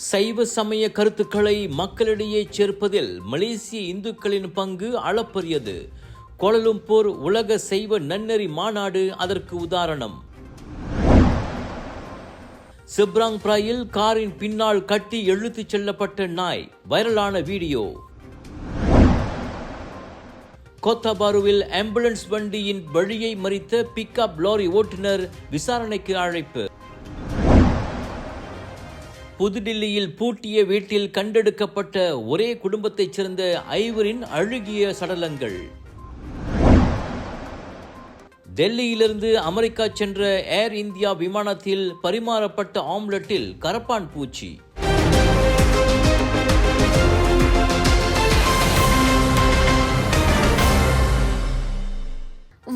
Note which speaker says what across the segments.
Speaker 1: சைவ சமய கருத்துக்களை மக்களிடையே சேர்ப்பதில் மலேசிய இந்துக்களின் பங்கு அளப்பரியது. கோலலும்பூர் உலக சைவ நன்னெறி மாநாடு அதற்கு உதாரணம். சிப்ராங் பிராயில் காரின் பின்னால் கட்டி இழுத்துச் செல்லப்பட்ட நாய். வைரலான வீடியோ. கோத்தாபாருவில் ஆம்புலன்ஸ் வண்டியின் வழியை மறித்த பிக்அப் லாரி ஓட்டுநர் விசாரணைக்கு அழைப்பு. புதுடில்லியில் பூட்டிய வீட்டில் கண்டெடுக்கப்பட்ட ஒரே குடும்பத்தைச் சேர்ந்த ஐவரின் அழுகிய சடலங்கள். டெல்லியிலிருந்து அமெரிக்கா சென்ற ஏர் இந்தியா விமானத்தில் பரிமாறப்பட்ட ஆம்லெட்டில் கரப்பான் பூச்சி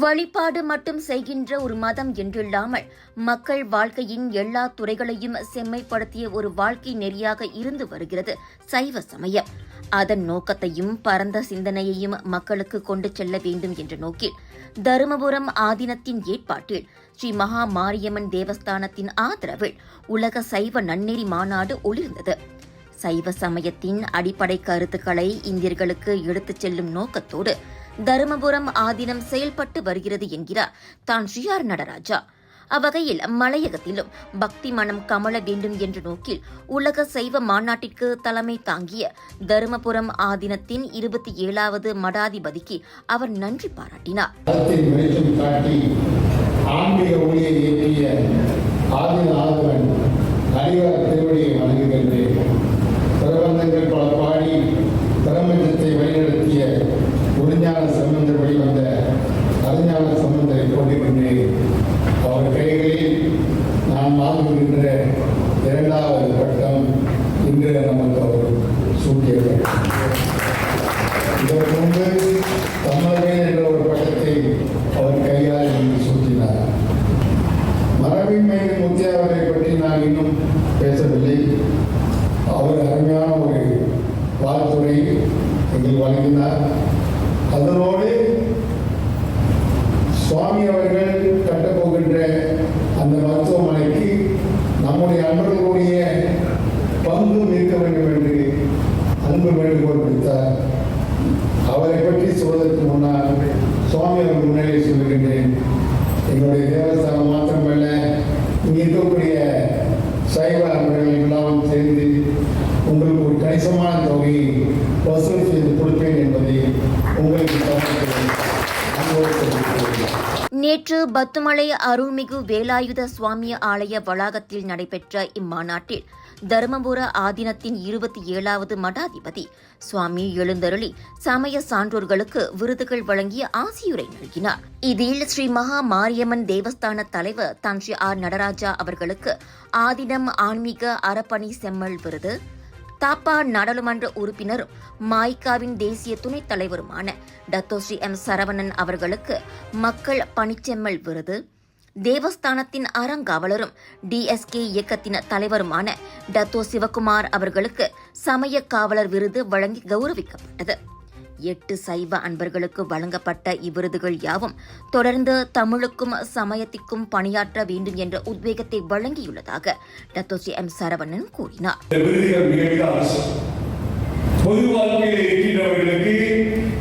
Speaker 2: வழிபாடு மட்டும் செய்கின்ற ஒரு மதம் என்றில்லாமல் மக்கள் வாழ்க்கையின் எல்லா துறைகளையும் செம்மைப்படுத்திய ஒரு வாழ்க்கை நெறியாக இருந்து வருகிறது சைவ சமயம். அதன் நோக்கத்தையும் பரந்த சிந்தனையையும் மக்களுக்கு கொண்டு செல்ல வேண்டும் என்ற நோக்கில் தருமபுரம் ஆதீனத்தின் ஏற்பாட்டில் ஸ்ரீ மகா மாரியம்மன் தேவஸ்தானத்தின் ஆதரவில் உலக சைவ நன்னெறி மாநாடு ஒளிர்ந்தது. சைவ சமயத்தின் அடிப்படை கருத்துக்களை இந்தியர்களுக்கு எடுத்துச் செல்லும் நோக்கத்தோடு தருமபுரம் ஆதீனம் செயல்பட்டு வருகிறது என்கிறார். தான் ஸ்ரீஆர் நடராஜா. அவ்வகையில் மலையகத்திலும் பக்தி மனம் கமல வேண்டும் என்ற நோக்கில் உலக சைவ மாநாட்டிற்கு தலைமை தாங்கிய தருமபுரம் ஆதீனத்தின் இருபத்தி ஏழாவது மடாதிபதிக்கு அவர் நன்றி பாராட்டினார்.
Speaker 3: ஆன்மீக ஒளியை ஏற்றிய ஆதின ஆதவன் எங்கள் அதனோடு சுவாமி அவர்கள் கட்டப்போகின்ற அந்த மருத்துவமனைக்கு நம்முடைய அன்பர்களுடைய பங்கும் இருக்க வேண்டும் என்று அன்பு வேண்டுகோள் விடுத்தார். அவரை பற்றி சொல்வதற்கு முன்னால் சுவாமி அவர்கள் முன்னிலை சொல்லுகின்றேன். எங்களுடைய தேவஸ்தானம் மாத்திரமல்ல இங்கே இருக்கக்கூடிய சைவ அன்பர்கள் எல்லாம் சேர்ந்து உங்களுக்கு ஒரு கணிசமான தொகை வசூல்
Speaker 2: நேற்று பத்துமலை அருள்மிகு வேலாயுத சுவாமி ஆலய வளாகத்தில் நடைபெற்ற இம்மாநாட்டில் தருமபுர ஆதீனத்தின் இருபத்தி ஏழாவது மடாதிபதி சுவாமி எழுந்தருளி சமய சான்றோர்களுக்கு விருதுகள் வழங்கிய ஆசியுரை நல்கினார். இதில் ஸ்ரீ மகா மாரியம்மன் தேவஸ்தான தலைவர் தன் ஸ்ரீ ஆர் நடராஜா அவர்களுக்கு ஆதினம் ஆன்மீக அறப்பணி செம்மல் விருது தாப்பா நாடாளுமன்ற உறுப்பினரும் மாய்காவின் தேசிய துணைத் தலைவருமான டத்தோ ஸ்ரீ எம் சரவணன் அவர்களுக்கு மக்கள் பணிச்செம்மல் விருது. தேவஸ்தானத்தின் அறங்காவலரும் டிஎஸ்கே இயக்கத்தின் தலைவருமான டத்தோ சிவகுமார் அவர்களுக்கு சமய காவலர் விருது வழங்கி கௌரவிக்கப்பட்டது. எட்டு சைவ அன்பர்களுக்கு வழங்கப்பட்ட இவ்விருதுகள் யாவும் தொடர்ந்து தமிழுக்கும் சமயத்திற்கும் பணியாற்ற வேண்டும் என்ற உத்வேகத்தை வழங்கியுள்ளதாக டத்தோசி எம் சரவணன் கூறினார்.
Speaker 4: பொது வாழ்க்கையில் இருக்கின்றவர்களுக்கு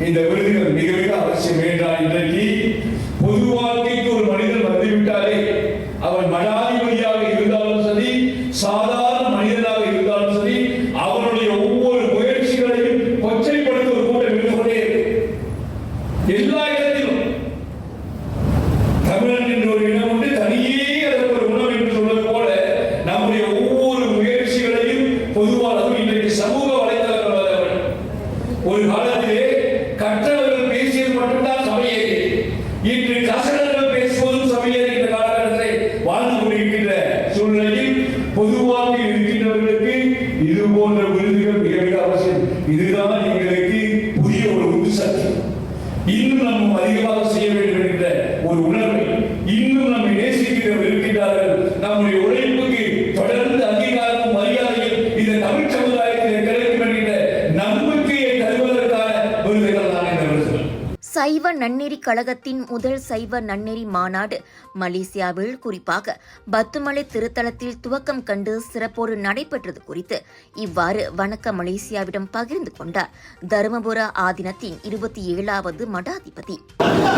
Speaker 4: இந்த விருதுகள் மிக மிக அவசியம். என்றால் உருவானதும் இன்றைக்கு சமூக வலைதளங்கள் ஒரு காலத்திலே கற்றவர்கள் பேசியது மட்டும்தான் சமையல் இன்று கசடர்கள் பேசுவதும் சமையல் என்ற காலகட்டத்தை வாழ்ந்து கொண்டிருக்கின்ற சூழ்நிலையில் பொதுவாக இருக்கின்றவர்களுக்கு இது போன்ற விருதுகள் மிக மிக அவசியம் இதுதான் எங்களுக்கு புதிய ஒரு உற்சக்தி இன்னும் நாம் அதிகமாக செய்ய வேண்டும் என்ற ஒரு உணர்வை இன்னும் நம்மை நேசிக்கிறவர் இருக்கின்றார்கள் நம்முடைய உழைப்புக்கு தொடர்ந்து அங்கீகாரமும் மரியாதையும் இந்த தமிழ் சமுதாயத்தில் கிடைக்க
Speaker 2: சைவ நன்னெறி கழகத்தின் முதல் சைவ நன்னெறி மாநாடு மலேசியாவில் குறிப்பாக பத்துமலை திருத்தலத்தில் துவக்கம் கண்டு சிறப்போடு நடைபெற்றது குறித்து இவ்வாறு வணக்க மலேசியாவிடம் பகிர்ந்து கொண்டார் தருமபுர ஆதீனத்தின் இருபத்தி ஏழாவது மடாதிபதி.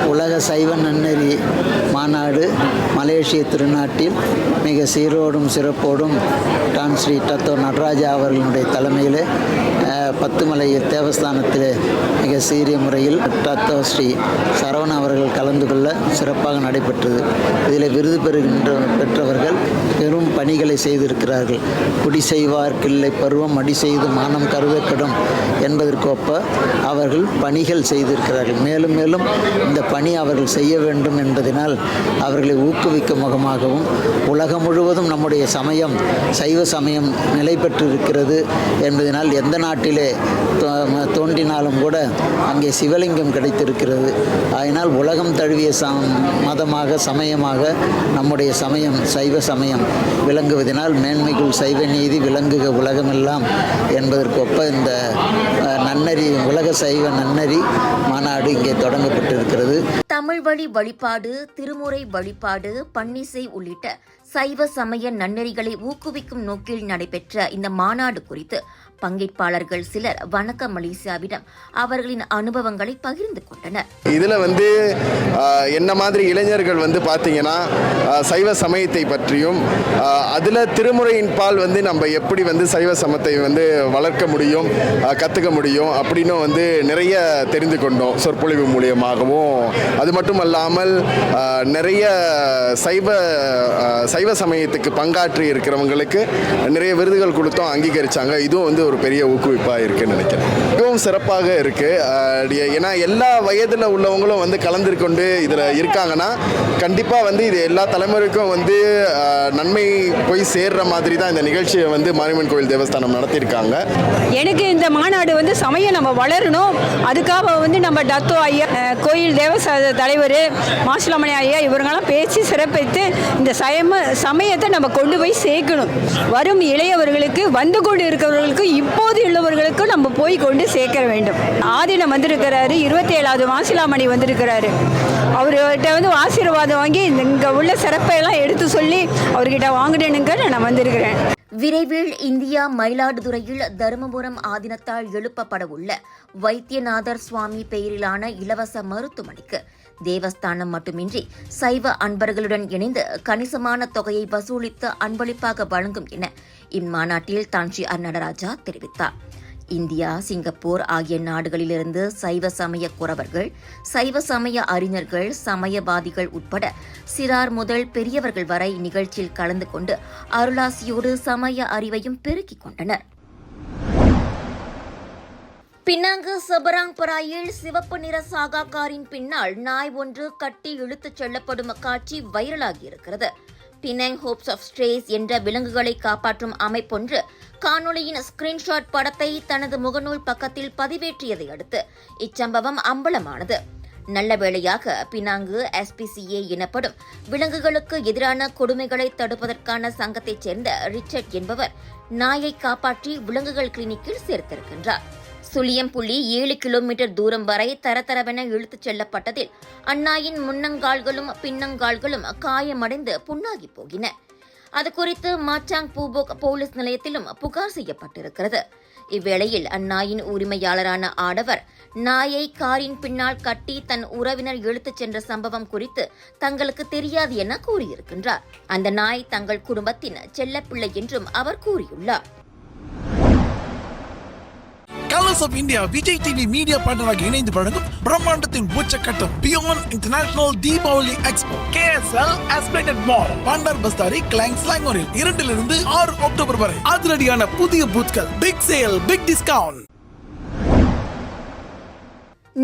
Speaker 5: உலக சைவ நன்னெறி மாநாடு மலேசிய திருநாட்டில் மிக சீரோடும் சிறப்போடும் டான் ஸ்ரீ டத்தோ நடராஜா அவர்களுடைய தலைமையில் பத்துமலை தேவஸ்தானத்தில் மிக சீரிய முறையில் டத்தோ ஸ்ரீ சரவண அவர்கள் கலந்து கொள்ள சிறப்பாக நடைபெற்றது. இதில் விருது பெறுகின்ற பெற்றவர்கள் பணிகளை செய்திருக்கிறார்கள். குடி செய்வார் பருவம் அடி செய்து மானம் கருதக்கடும் என்பதற்கொப்ப அவர்கள் பணிகள் செய்திருக்கிறார்கள். மேலும் மேலும் இந்த பணி அவர்கள் செய்ய வேண்டும் என்பதனால் அவர்களை ஊக்குவிக்கும் முகமாகவும் உலகம் முழுவதும் நம்முடைய சமயம் சைவ சமயம் நிலை பெற்றிருக்கிறது என்பதனால் எந்த நாட்டிலே தோ- தோன்றினாலும் கூட அங்கே சிவலிங்கம் கிடைத்திருக்கிறது. அதனால் உலகம் தழுவிய சம் மதமாக சமயமாக நம்முடைய சமயம் சைவ சமயம் விளங்குவதனால் மேன்மைக்குள் சைவ நீதி விளங்குக உலகமெல்லாம் என்பதற்கொப்ப இந்த நன்னறி உலக சைவ நன்னறி மாநாடு இங்கே தொடங்கப்பட்டிருக்கிறது.
Speaker 2: தமிழ் வழி வழிபாடு திருமுறை வழிபாடு பன்னிசை உள்ளிட்ட சைவ சமய நன்னெறிகளை ஊக்குவிக்கும் நோக்கில் நடைபெற்ற இந்த மாநாடு குறித்து பங்கேற்பாளர்கள் சிலர் வணக்க மலேசியாவிடம் அவர்களின் அனுபவங்களை பகிர்ந்து கொண்டனர்.
Speaker 6: இதில் வந்து என்ன மாதிரி இளைஞர்கள் வந்து பார்த்தீங்கன்னா சைவ சமயத்தை பற்றியும் அதில் திருமுறையின் பால் வந்து நம்ம எப்படி வந்து சைவ சமத்தை வந்து வளர்க்க முடியும் கற்றுக்க முடியும் அப்படின்னு வந்து நிறைய தெரிந்து கொண்டோம் சொற்பொழிவு மூலியமாகவும். அது மட்டும் அல்லாமல் நிறைய சைவ சைவ சமயத்துக்கு பங்காற்றி இருக்கிறவங்களுக்கு நிறைய விருதுகள் கொடுத்தோம் அங்கீகரிச்சாங்க. இதுவும் வந்து ஒரு பெரிய ஊக்குவிப்பாக இருக்குன்னு நினைக்கிறேன். மிகவும் சிறப்பாக இருக்குது ஏன்னா எல்லா வயதில் உள்ளவங்களும் வந்து கலந்து கொண்டு இதில் இருக்காங்கன்னா கண்டிப்பாக வந்து இது எல்லா தலைமுறைக்கும் வந்து நன்மை போய் சேர்ற மாதிரி தான் இந்த நிகழ்ச்சியை வந்து மாரியம்மன் கோயில் தேவஸ்தானம் நடத்தியிருக்காங்க.
Speaker 7: எனக்கு இந்த மாநாடு வந்து சமயம் நம்ம வளரணும். அதுக்காக வந்து நம்ம டத்தோ ஐயா கோயில் தேவசாய தலைவர் மாசுலாமணி ஐயா இவங்கெல்லாம் பேசி சிறப்பித்து இந்த சயம சமயத்தை நம்ம கொண்டு போய் சேர்க்கணும். வரும் இளையவர்களுக்கு வந்து கொண்டு இருக்கிறவர்களுக்கு இப்போது உள்ளவர்களுக்கும் நம்ம போய் கொண்டு சேர்க்க வேண்டும். ஆதீனம் வந்திருக்கிறாரு? இருபத்தி ஏழாவது மாசிலாமணி வந்திருக்கிறாரு. அவர்கிட்ட வந்து ஆசீர்வாதம் வாங்கி இங்கே உள்ள சிறப்பை எல்லாம் எடுத்து சொல்லி அவர்கிட்ட வாங்கினேனுங்க நான் வந்திருக்கிறேன்.
Speaker 2: விரைவில் இந்தியா மயிலாடுதுறையில் தருமபுரம் ஆதீனத்தால் எழுப்பப்பட உள்ள வைத்தியநாதர் சுவாமி பெயரிலான இலவச மருத்துவமனைக்கு தேவஸ்தானம் மட்டுமின்றி சைவ அன்பர்களுடன் இணைந்து கணிசமான தொகையை வசூலித்து அன்பளிப்பாக வழங்கும் என இம்மாநாட்டில் தான்ஷி அர்நடராஜா தெரிவித்தார். இந்தியா சிங்கப்பூர் ஆகிய நாடுகளிலிருந்து சைவ சமய குறவர்கள் சைவ சமய அறிஞர்கள் சமயவாதிகள் உட்பட சிறார் முதல் பெரியவர்கள் வரை நிகழ்ச்சியில் கலந்து கொண்டு அருளாசியோடு சமய அறிவையும் பெருக்கிக் கொண்டனர். பினாங்கு சபராங்பராயில் சிவப்பு நிற சாகாக்காரின் பின்னால் நாய் ஒன்று கட்டி இழுத்துச் செல்லப்படும் காட்சி வைரலாகியிருக்கிறது பினாங் ஹோப்ஸ் ஆஃப் ஸ்ட்ரேஸ் என்ற விலங்குகளை காப்பாற்றும் அமைப்பொன்று காணொலியின் ஸ்கிரீன்ஷாட் படத்தை தனது முகநூல் பக்கத்தில் பதிவேற்றியதை அடுத்து. இச்சம்பவம் அம்பலமானது. நல்ல வேளையாக பினாங்கு எஸ்பிசிஏ எனப்படும் விலங்குகளுக்கு எதிரான கொடுமைகளை தடுப்பதற்கான சங்கத்தைச் சேர்ந்த ரிச்சர்ட் என்பவர் நாயை காப்பாற்றி விலங்குகள் கிளினிக்கில் சேர்த்திருக்கின்றார். சுழியம்புள்ளி ஏழு கிலோமீட்டர் தூரம் வரை தரதரவென இழுத்துச் செல்லப்பட்டதில் அந்நாயின் முன்னங்கால்களும் பின்னங்கால்களும் காயமடைந்து புண்ணாகி போகின. அது குறித்து மாச்சாங் பூபோக் போலீஸ் நிலையத்திலும் புகார் செய்யப்பட்டிருக்கிறது. இவ்வேளையில் அந்நாயின் உரிமையாளரான ஆடவர் நாயை காரின் பின்னால் கட்டி தன் உறவினர் இழுத்துச் சென்ற சம்பவம் குறித்து தங்களுக்கு தெரியாது என கூறியிருக்கின்றார். அந்த நாய் தங்கள் குடும்பத்தின் செல்லப்பிள்ளை என்றும் அவர் கூறியுள்ளார்.
Speaker 8: Colours of India Vijay TV media பார்ட்னராக இணைந்து வழங்கும் பிரம்மாண்டத்தின் உச்சக்கட்டம் beyond international Deepavali expo KSL aspirated mall Bandar Puteri Klang ஸ்லாங்கோரில் இரண்டிலிருந்து ஆறு அக்டோபர் வரை அதிரடியான புதிய பூத்கள் பிக் சேல் பிக் டிஸ்கவுண்ட்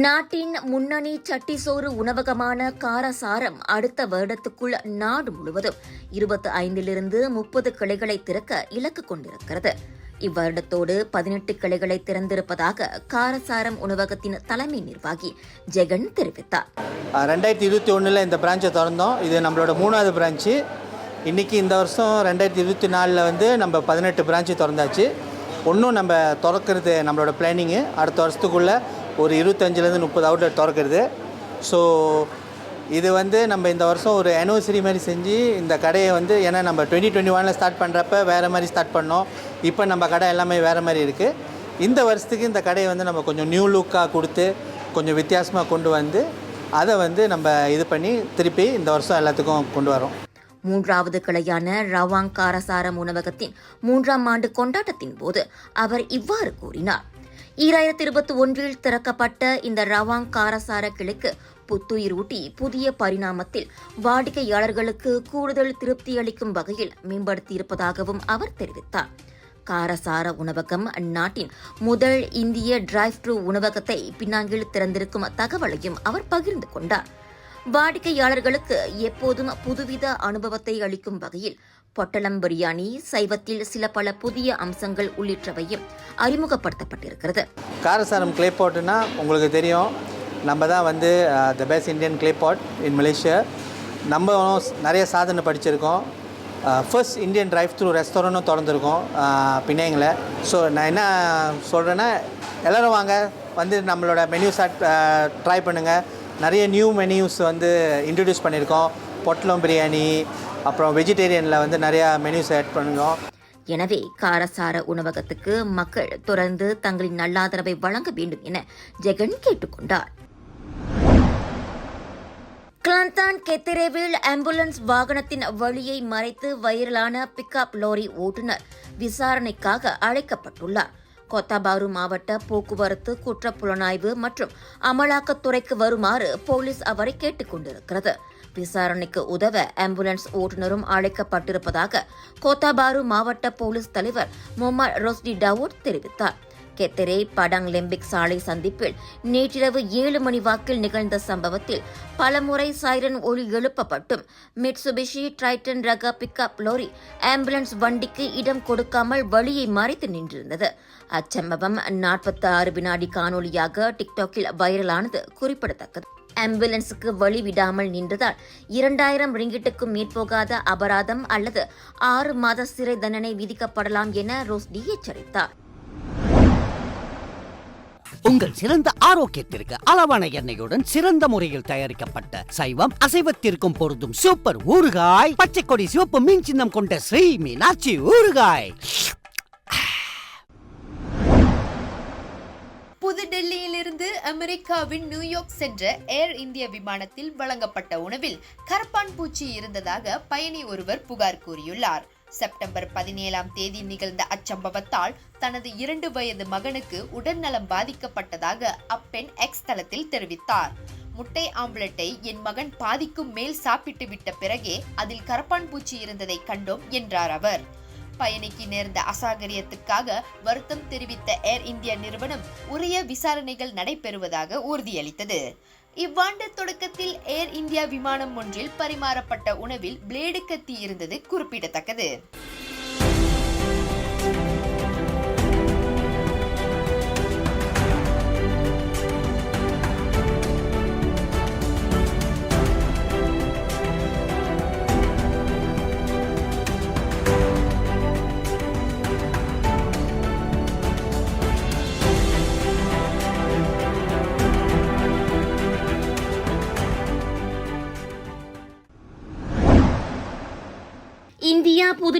Speaker 2: நாட்டின் முன்னணி சட்டிசோறு உணவகமான காரசாரம் அடுத்த வருடத்துக்குள் நாடு முழுவதும் இருபத்தி ஐந்திலிருந்து முப்பது கிளைகளை திறக்க இலக்கு கொண்டிருக்கிறது. இவ்வருடத்தோடு பதினெட்டு கிளைகளை திறந்திருப்பதாக காரசாரம் உணவகத்தின் தலைமை நிர்வாகி ஜெகன் தெரிவித்தார்.
Speaker 9: ரெண்டாயிரத்தி இருபத்தி ஒன்றில் இந்த பிரான்ச்சை திறந்தோம். இது நம்மளோட மூணாவது பிரான்ச்சு இன்றைக்கி இந்த வருஷம் ரெண்டாயிரத்தி இருபத்தி நாலில் வந்து நம்ம பதினெட்டு பிரான்ச்சு திறந்தாச்சு. ஒன்றும் நம்ம திறக்கிறது நம்மளோட பிளானிங்கு அடுத்த வருஷத்துக்குள்ளே ஒரு இருபத்தஞ்சிலேருந்து முப்பது அவுட்லெட் திறக்கிறது. ஸோ இது வந்து நம்ம இந்த வருஷம் ஒரு அனிவர்சரி மாதிரி செஞ்சு இந்த கடையை வந்து ஏன்னா நம்ம டுவெண்ட்டி டுவெண்ட்டி ஒனில் ஸ்டார்ட் பண்ணுறப்ப வேறு மாதிரி ஸ்டார்ட் பண்ணோம். இப்போ நம்ம கடை எல்லாமே வேறு மாதிரி இருக்குது இந்த வருஷத்துக்கு இந்த கடையை வந்து நம்ம கொஞ்சம் நியூ லுக்காக கொடுத்து கொஞ்சம் வித்தியாசமாக கொண்டு வந்து அதை வந்து நம்ம இது பண்ணி திருப்பி இந்த வருஷம் எல்லாத்துக்கும் கொண்டு வரோம்.
Speaker 2: மூன்றாவது கிளையான ரவாங் காரசாரம் உணவகத்தின் மூன்றாம் ஆண்டு கொண்டாட்டத்தின் போது அவர் இவ்வாறு கூறினார். ஈராயிரத்தி இருபத்தி ஒன்றில் திறக்கப்பட்ட இந்த ரவாங் காரசார கிளைக்கு புத்துயிர் ஊட்டி புதிய பரிணாமத்தில் வாடிக்கையாளர்களுக்கு கூடுதல் திருப்தி அளிக்கும் வகையில் மேம்படுத்தியிருப்பதாகவும் அவர் தெரிவித்தார். காரசார உணவகம் அந்நாட்டின் முதல் இந்திய டிரைவ் த்ரூ உணவகத்தை பின்னாங்கில் திறந்திருக்கும் தகவலையும் அவர் பகிர்ந்து கொண்டார். வாடிக்கையாளர்களுக்கு எப்போதும் புதுவித அனுபவத்தை அளிக்கும் வகையில் பொட்டலம் பிரியாணி சைவத்தில் சில பல புதிய அம்சங்கள் உள்ளிட்டவையும் அறிமுகப்படுத்தப்பட்டிருக்கிறது.
Speaker 9: காரசாரம் கிளே உங்களுக்கு தெரியும். நம்ம தான் வந்து the best Indian clay pot in Malaysia நம்ம நிறைய சாதனை படிச்சிருக்கோம். ஃபர்ஸ்ட் இந்தியன் ட்ரைவ் த்ரூ ரெஸ்டாரண்ட்டும் திறந்துருக்கோம். பிணையங்களை ஸோ நான் என்ன சொல்கிறேன்னா எல்லோரும் வாங்க. வந்து நம்மளோட மெனியூஸ் ட்ரை பண்ணுங்கள் நிறைய நியூ மெனியூஸ் வந்து இன்ட்ரடியூஸ் பண்ணியிருக்கோம். பொட்டலம் பிரியாணி அப்புறம் வெஜிடேரியனில் வந்து நிறையா மெனியூஸ் ஆட் பண்ணுவோம்
Speaker 2: எனவே காரசார உணவகத்துக்கு மக்கள் தொடர்ந்து தங்களின் நல்லாதரவை வழங்க வேண்டும் என ஜெகன் கேட்டுக்கொண்டார். கிளாந்தான் கெத்திரேவில் ஆம்புலன்ஸ் வாகனத்தின் வழியை மறைத்து வைரலான பிக்அப் லாரி ஓட்டுநர் விசாரணைக்காக அழைக்கப்பட்டுள்ளார். கொத்தாபாரு மாவட்ட போக்குவரத்து குற்றப் புலனாய்வு மற்றும் அமலாக்கத்துறைக்கு வருமாறு போலீஸ் அவரை கேட்டுக்கொண்டிருக்கிறது விசாரணைக்கு உதவ ஆம்புலன்ஸ் ஓட்டுநரும் அழைக்கப்பட்டிருப்பதாக கோத்தாபாரு மாவட்ட போலீஸ் தலைவர் முகமது ரோஸ்டி டவுட் தெரிவித்தார். கெத்தரே படங் லெம்பிக் சாலை சந்திப்பில் நேற்றிரவு ஏழு மணி வாக்கில் நிகழ்ந்த சம்பவத்தில் பலமுறை சைரன் ஒலி எழுப்பப்பட்டும். மிட்சுபிஷி ட்ரைட்டன் ரக பிக்கப் லாரி ஆம்புலன்ஸ் வண்டிக்கு இடம் கொடுக்காமல் வழியை மறைத்து நின்றிருந்தது. அச்சம்பவம் நாற்பத்தி ஆறு வினாடி காணொலியாக டிக்டாக்கில் வைரலானது குறிப்பிடத்தக்கது. ஆம்புலன்ஸுக்கு வழி விடாமல் நின்றதால் இரண்டாயிரம் ரிங்கிட்டுக்கும் மேற்போகாத அபராதம் அல்லது ஆறு மாத சிறை தண்டனை விதிக்கப்படலாம் என ரோஸ்டி எச்சரித்தார்.
Speaker 10: உங்கள் சிறந்த ஆரோக்கியத்திற்கு அளவான எண்ணெயுடன் சிறந்த முறையில் தயாரிக்கப்பட்ட சைவம் அசைவத்திற்கும் பொருந்தும் சூப்பர் ஊறுகாய் பச்சை கொடி சிவப்பு மீன் சின்னம் கொண்ட ஸ்ரீ மீனாட்சி ஊறுகாய்.
Speaker 11: புதுடெல்லியிலிருந்து அமெரிக்காவின் நியூயார்க் சென்ற ஏர் இந்தியா விமானத்தில் வழங்கப்பட்ட உணவில் கரப்பான் பூச்சி இருந்ததாக பயணி ஒருவர் புகார் கூறியுள்ளார். செப்டம்பர் பதினேழாம் தேதி நிகழ்ந்த அச்சம்பவத்தால் தனது இரண்டு வயது மகனுக்கு உடல்நலம் பாதிக்கப்பட்டதாக அப்பெண் எக்ஸ் தளத்தில் தெரிவித்தார். முட்டை ஆம்லெட்டை என் மகன் பாதிக்கும் மேல் சாப்பிட்டு விட்ட பிறகே அதில் கரப்பான் பூச்சி இருந்ததை கண்டோம் என்றார் அவர். பயணிக்கு நேர்ந்த அசாகரியத்துக்காக வருத்தம் தெரிவித்த ஏர் இந்தியா நிறுவனம் உரிய விசாரணைகள் நடைபெறுவதாக உறுதியளித்தது. இவ்வாண்டு தொடக்கத்தில் ஏர் இந்தியா விமானம் ஒன்றில் பரிமாறப்பட்ட உணவில் பிளேடு கத்தி இருந்தது குறிப்பிடத்தக்கது.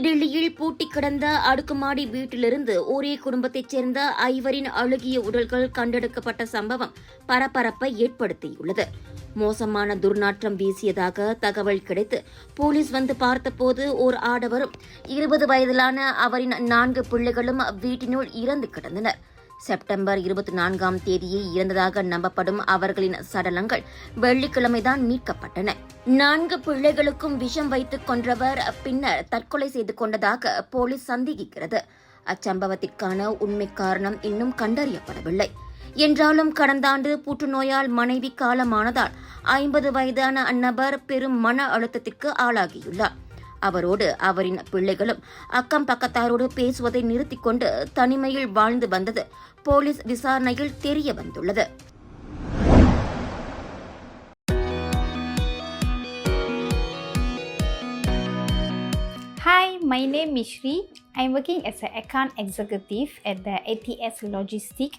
Speaker 2: புதுடெல்லியில் பூட்டி கிடந்த அடுக்குமாடி வீட்டிலிருந்து ஒரே குடும்பத்தைச் சேர்ந்த ஐவரின் அழுகிய உடல்கள் கண்டெடுக்கப்பட்ட சம்பவம் பரபரப்பை ஏற்படுத்தியுள்ளது. மோசமான துர்நாற்றம் வீசியதாக தகவல் கிடைத்து போலீஸ் வந்து பார்த்தபோது ஓர் ஆடவரும் இருபது வயதிலான அவரின் நான்கு பிள்ளைகளும் வீட்டினுள் இறந்து கிடந்தனர். செப்டம்பர் இருபத்தி நான்காம் தேதியே இறந்ததாக நம்பப்படும் அவர்களின் சடலங்கள் வெள்ளிக்கிழமைதான் மீட்கப்பட்டன. நான்கு பிள்ளைகளுக்கும் விஷம் வைத்துக் கொன்றவர் பின்னர் தற்கொலை செய்து கொண்டதாக போலீஸ் சந்தேகிக்கிறது. அச்சம்பவத்திற்கான உண்மை காரணம் இன்னும் கண்டறியப்படவில்லை. என்றாலும் கடந்த ஆண்டு புற்றுநோயால் மனைவி காலமானதால் ஐம்பது வயதான அந்நபர் பெரும் மன அழுத்தத்திற்கு ஆளாகியுள்ளார். அவரோடு அவரின் பிள்ளைகளும் அக்கம் பக்கத்தாரோடு பேசுவதை நிறுத்திக் கொண்டு தனிமையில் வாழ்ந்து வந்தது போலீஸ் விசாரணையில் தெரிய வந்துள்ளது
Speaker 12: Hi, my name is Shri. I'm working as an account executive at the ATS Logistics.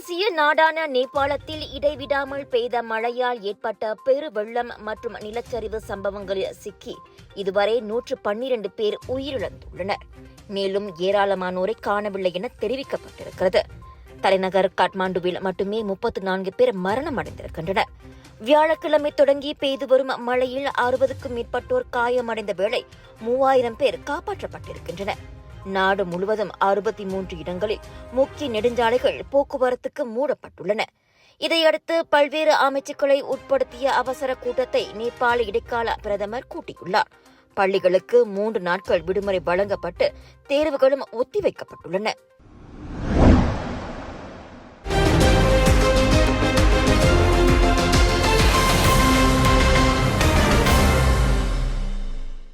Speaker 2: ஆசிய நாடான நேபாளத்தில் இடைவிடாமல் பெய்த மழையால் ஏற்பட்ட பெரு வெள்ளம் மற்றும் நிலச்சரிவு சம்பவங்களில் சிக்கி. இதுவரை நூற்று பன்னிரண்டு பேர் உயிரிழந்துள்ளனர். மேலும் ஏராளமானோரை காணவில்லை என தெரிவிக்கப்பட்டிருக்கிறது. தலைநகர் காட்மாண்டுவில் மட்டுமே முப்பத்து நான்கு பேர் மரணம் அடைந்திருக்கின்றனர். வியாழக்கிழமை தொடங்கி பெய்து வரும் மழையில் அறுபதுக்கும் மேற்பட்டோர் காயமடைந்த வேளை மூவாயிரம் பேர் காப்பாற்றப்பட்டிருக்கின்றனர். நாடு முழுவதும் அறுபத்தி மூன்று இடங்களில் முக்கிய நெடுஞ்சாலைகள் போக்குவரத்துக்கு மூடப்பட்டுள்ளன. இதையடுத்து பல்வேறு அமைச்சுக்களை உட்படுத்திய அவசர கூட்டத்தை நேபாள இடைக்கால பிரதமர் கூட்டியுள்ளார். பள்ளிகளுக்கு மூன்று நாட்கள் விடுமுறை வழங்கப்பட்டு தேர்வுகளும் ஒத்திவைக்கப்பட்டுள்ளன.